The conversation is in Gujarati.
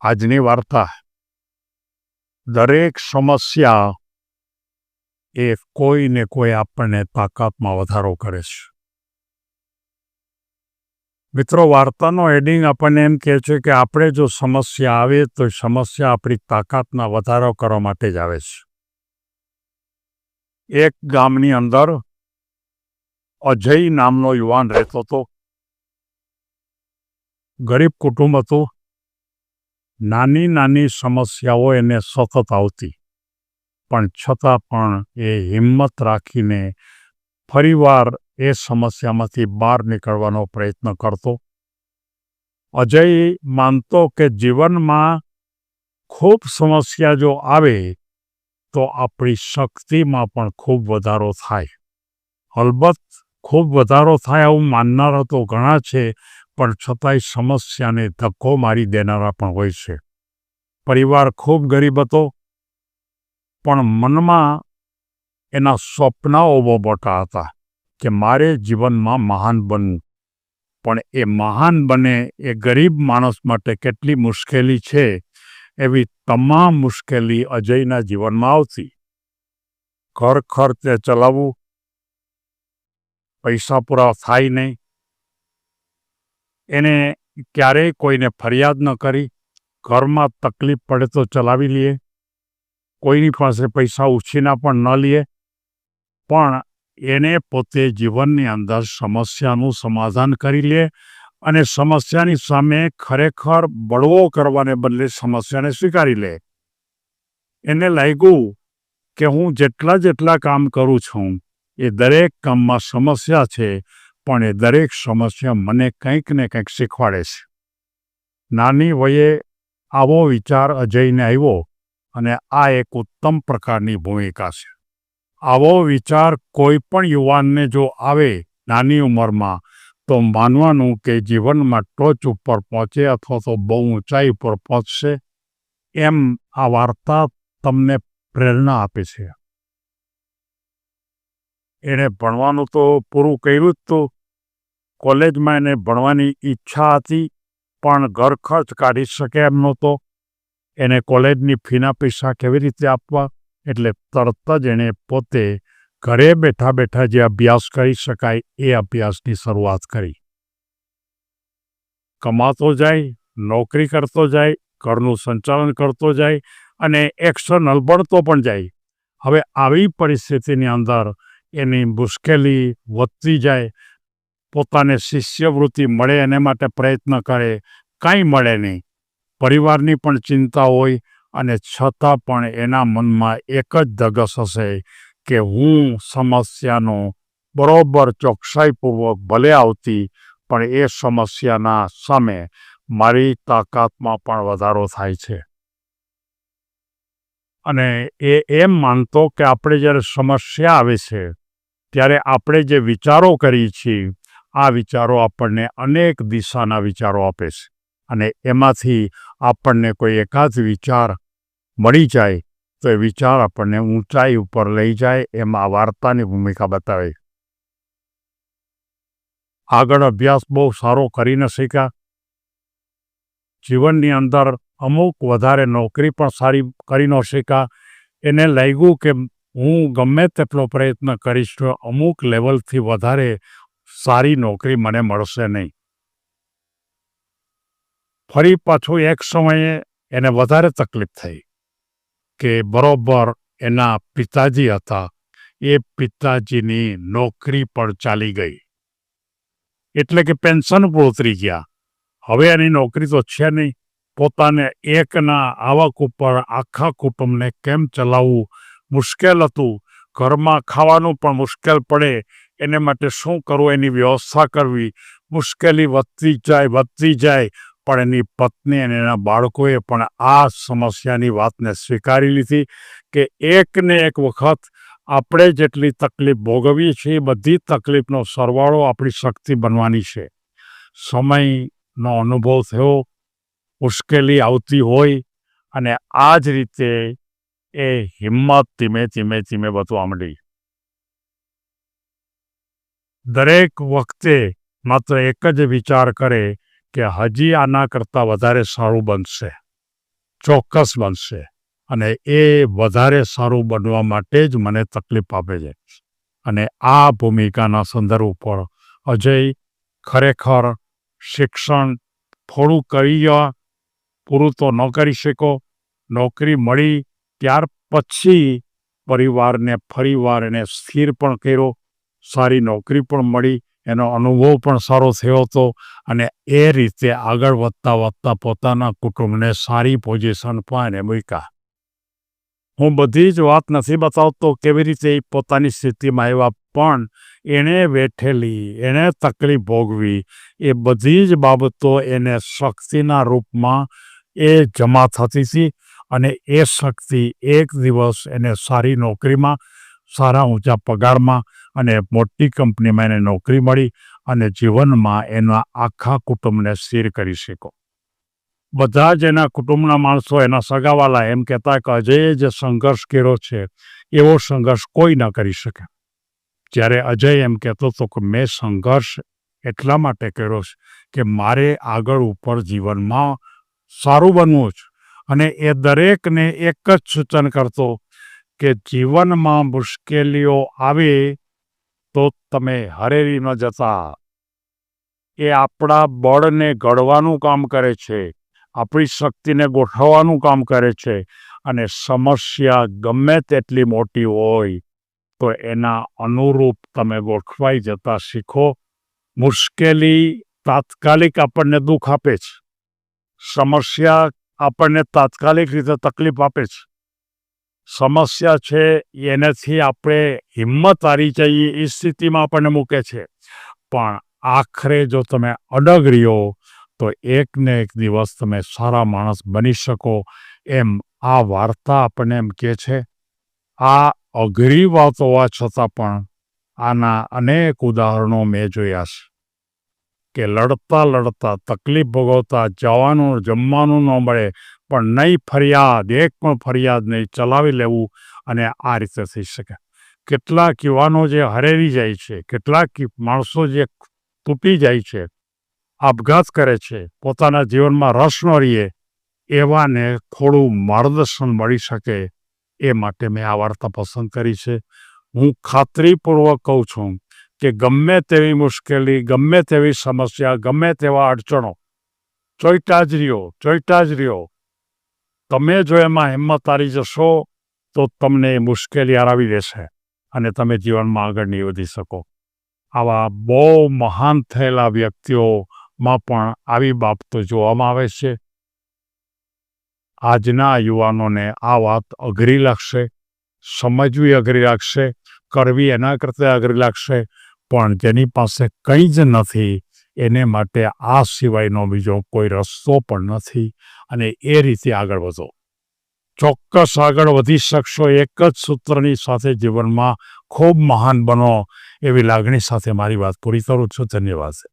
આજની વાર્તા. દરેક સમસ્યા એ કોઈ ને કોઈ આપણને તાકાતમાં વધારો કરે છે. મિત્રો, વાર્તાનો એડિંગ આપણને એમ કહે છે કે આપણે જો સમસ્યા આવે તો સમસ્યા આપણી તાકાતના વધારો કરવા માટે જ આવે છે. એક ગામની અંદર અજય નામનો યુવાન રહેતો હતો. ગરીબ કુટુંબ હતું. નાની નાની સમસ્યાઓ એને સતત આવતી. પણ છતાં પણ એ હિંમત રાખીને ફરીવાર એ સમસ્યામાંથી બહાર નીકળવાનો પ્રયત્ન કરતો. અજય માનતો કે જીવનમાં ખૂબ સમસ્યા જો આવે, તો આપણી શક્તિમાં પણ ખૂબ વધારો થાય. અલબત્ત, ખૂબ વધારો થાય આવું માનનાર તો ઘણા છે પણ છતાંય સમસ્યાને ધક્કો મારી દેનારા પણ હોય છે. પરિવાર ખૂબ ગરીબ હતો, પણ મનમાં એના સ્વપ્નાઓ બહુ મોટા હતા કે મારે જીવનમાં મહાન બનવું. પણ એ મહાન બને એ ગરીબ માણસ માટે કેટલી મુશ્કેલી છે એવી તમામ મુશ્કેલી અજયના જીવનમાં આવતી. ઘર ખર્ચે ચલાવવું, પૈસા પૂરા થાય નહીં એને ક્યારેય કોઈને ફરિયાદ ન કરી, ઘરમાં તકલીફ પડે તો ચલાવી લઈએ કોઈની પાસે પૈસા ઉછીના પણ ન લઈએ પણ એને પોતે જીવનની અંદર સમસ્યાનું સમાધાન કરી લે અને સમસ્યાની સામે ખરેખર બળવો કરવાને બદલે સમસ્યાને સ્વીકારી લે. એને લાગ્યું કે હું જેટલા જેટલા કામ કરું છું, એ દરેક કામમાં સમસ્યા છે પણ એ દરેક સમસ્યા મને કંઈક ને કંઈક શીખવાડે છે. નાની વયે આવો વિચાર અજયને આવ્યો અને આ એક ઉત્તમ પ્રકારની ભૂમિકા છે. આવો વિચાર કોઈ પણ યુવાનને જો આવે નાની ઉંમરમાં, તો માનવાનું કે જીવનમાં ટોચ ઉપર પહોંચે અથવા તો બહુ ઊંચાઈ ઉપર પહોંચશે, એમ આ વાર્તા તમને પ્રેરણા આપે છે. એણે ભણવાનું તો પૂરું કર્યું જ તો. કોલેજમાં એને ભણવાની ઈચ્છા હતી, પણ ઘર ખર્ચ કાઢી શકે એમ નહોતો. એને કોલેજની ફીના પૈસા કેવી રીતે આપવા? એટલે તરત જ એણે પોતે ઘરે બેઠા બેઠા જે અભ્યાસ કરી શકાય એ અભ્યાસની શરૂઆત કરી. કમાતો જાય, નોકરી કરતો જાય, ઘરનું સંચાલન કરતો જાય અને એક્સટર્નલ ભણતો પણ જાય. હવે આવી પરિસ્થિતિની અંદર એની મુશ્કેલી વધતી જાય પોતાને શિષ્યવૃત્તિ મળે એને માટે પ્રયત્ન કરે, કાંઈ મળે નહીં. પરિવારની પણ ચિંતા હોય અને છતાં પણ એના મનમાં એક જ ધગસ હશે કે હું સમસ્યાનો બરોબર ચોકસાઈપૂર્વક ભલે આવતી, પણ એ સમસ્યાના સામે મારી તાકાતમાં પણ વધારો થાય છે. અને એ એમ માનતો કે આપણે જ્યારે સમસ્યા આવે છે, ત્યારે આપણે જે વિચારો કરીએ છીએ આ વિચારો આપણને અનેક દિશાના વિચારો આપે છે. અને એમાંથી આપણને કોઈ એકાદ વિચાર મળી જાય, તો એ વિચાર આપણને ઊંચાઈ ઉપર લઈ જાય એમાં વાર્તાની ભૂમિકા બતાવે આગળ અભ્યાસ બહુ સારો કરી ન શક્યા. જીવનની અંદર અમુક વધારે નોકરી પણ સારી કરી ન શક્યા. એને લાગ્યું કે હું ગમે તેટલો પ્રયત્ન કરીશ તો અમુક લેવલથી વધારે સારી નોકરી મને મળશે નહીં. ફરી પાછું એક સમયે એને વધારે તકલીફ થઈ કે બરોબર એના પિતાજી હતા. એ પિતાજીની નોકરી પણ ચાલી ગઈ. એટલે કે પેન્શન પર ઉતરી ગયા. હવે એની નોકરી તો છે નહીં. પોતાને એકના આવક ઉપર આખા કુટુંબને કેમ ચલાવવું? મુશ્કેલ હતું. ઘરમાં ખાવાનું પણ મુશ્કેલ પડે. એને માટે શું કરવું, એની વ્યવસ્થા કરવી? મુશ્કેલી વધતી જાય વધતી જાય, પણ એની પત્ની અને એના બાળકોએ પણ આ સમસ્યાની વાતને સ્વીકારી લીધી કે એકને એક વખત આપણે જેટલી તકલીફ ભોગવીએ છીએ બધી તકલીફનો સરવાળો આપણી શક્તિ બનવાની છે. સમયનો અનુભવ થયો, મુશ્કેલી આવતી હોય અને આ જ રીતે એ હિંમત ધીમે ધીમે ધીમે વધવા માંડી. દરેક વખતે માત્ર એક જ વિચાર કરે કે હજી આના કરતાં વધારે સારું બનશે, ચોક્કસ બનશે અને એ વધારે સારું બનવા માટે જ મને તકલીફ આપે છે. અને આ ભૂમિકાના સંદર્ભ ઉપર અજય ખરેખર શિક્ષણ થોડું કરી પૂરું તો ન કરી શકો, નોકરી મળી ત્યાર પછી પરિવારને ફરીવાર એને સ્થિર પણ કર્યો સારી નોકરી પણ મળી, એનો અનુભવ પણ સારો થયો હતો અને એ રીતે આગળ વધતા વધતા પોતાના કુટુંબને સારી પોઝિશન પણ એને મૂક્યા. હું બધી જ વાત નથી બતાવતો કેવી રીતે એ પોતાની સ્થિતિમાં આવ્યા, પણ એણે વેઠેલી એણે તકલીફ ભોગવી, એ બધી જ બાબતો એને શક્તિના રૂપમાં એ જમા થતી હતી અને એ શક્તિ એક દિવસ એને સારી નોકરીમાં, સારા ઊંચા પગારમાં અને મોટી કંપનીમાં એને નોકરી મળી અને જીવનમાં એના આખા કુટુંબને સ્થિર કરી શકો બધા જ એના કુટુંબના માણસો એના સગાવાલા એમ કહેતા કે અજયે જે સંઘર્ષ કર્યો છે, એવો સંઘર્ષ કોઈ ન કરી શકે. જ્યારે અજય એમ કહેતો હતો કે મેં સંઘર્ષ એટલા માટે કર્યો છે કે મારે આગળ ઉપર જીવનમાં સારું બનવું છે. અને એ દરેકને એક જ સૂચન કરતો કે જીવનમાં મુશ્કેલીઓ આવે તો તમે હરેરી ન જતા. એ આપણા બળને ઘડવાનું કામ કરે છે, આપણી શક્તિને ગોઠવવાનું કામ કરે છે અને સમસ્યા ગમે તેટલી મોટી હોય તો એના અનુરૂપ તમે ગોઠવાઈ જતા શીખો. મુશ્કેલી તાત્કાલિક આપણને દુઃખ આપે છે. સમસ્યા આપણને તાત્કાલિક રીતે તકલીફ આપે છે. સમસ્યા છે, એનાથી આપણે હિંમત હારી જઈએ એ સ્થિતિમાં આપણને મૂકે છે. પણ આખરે જો તમે અડગ રહ્યો, તો એકને એક દિવસ તમે સારા માણસ બની શકો એમ આ વાર્તા આપણને એમ કહે છે. આ અઘરી વાત હોવા છતાં પણ આના અનેક ઉદાહરણો મેં જોયા છે. કે લડતા લડતા તકલીફ ભોગવતા જવાનું જમવાનું ન મળે પણ નહીં ફરિયાદ, એક પણ ફરિયાદ નહીં ચલાવી લેવું અને આ રીતે થઈ શકે. કેટલાક યુવાનો જે હરેરી જાય છે, કેટલાક માણસો જે તૂટી જાય છે, આપઘાત કરે છે, પોતાના જીવનમાં રસ ન રહીએ એવાને થોડું માર્ગદર્શન મળી શકે એ માટે મેં આ વાર્તા પસંદ કરી છે. હું ખાતરીપૂર્વક કહું છું કે ગમે તેવી મુશ્કેલી, ગમે તેવી સમસ્યા, ગમે તેવા અડચણો ચોઈટા જ રહ્યો ચોઈટા જ રહ્યો તમે જો એમાં હિંમત હારી જશો, તો તમને મુશ્કેલી હરાવી દેશે અને તમે જીવનમાં આગળ નહીં વધી શકો. આવા બહુ મહાન થયેલા વ્યક્તિઓમાં પણ આવી બાબતો જોવામાં આવે છે. આજના યુવાનોને આ વાત અઘરી લાગશે, સમજવી અઘરી લાગશે, કરવી એના કરતાં અઘરી લાગશે, પણ જેની પાસે કંઈ જ નથી એને માટે આ સિવાયનો બીજો કોઈ રસ્તો પણ નથી. અને એ રીતે આગળ વધો. ચોક્કસ આગળ વધી શકશો એક જ સૂત્રની સાથે જીવનમાં ખૂબ મહાન બનો એવી લાગણી સાથે મારી વાત પૂરી કરું છું. ધન્યવાદ.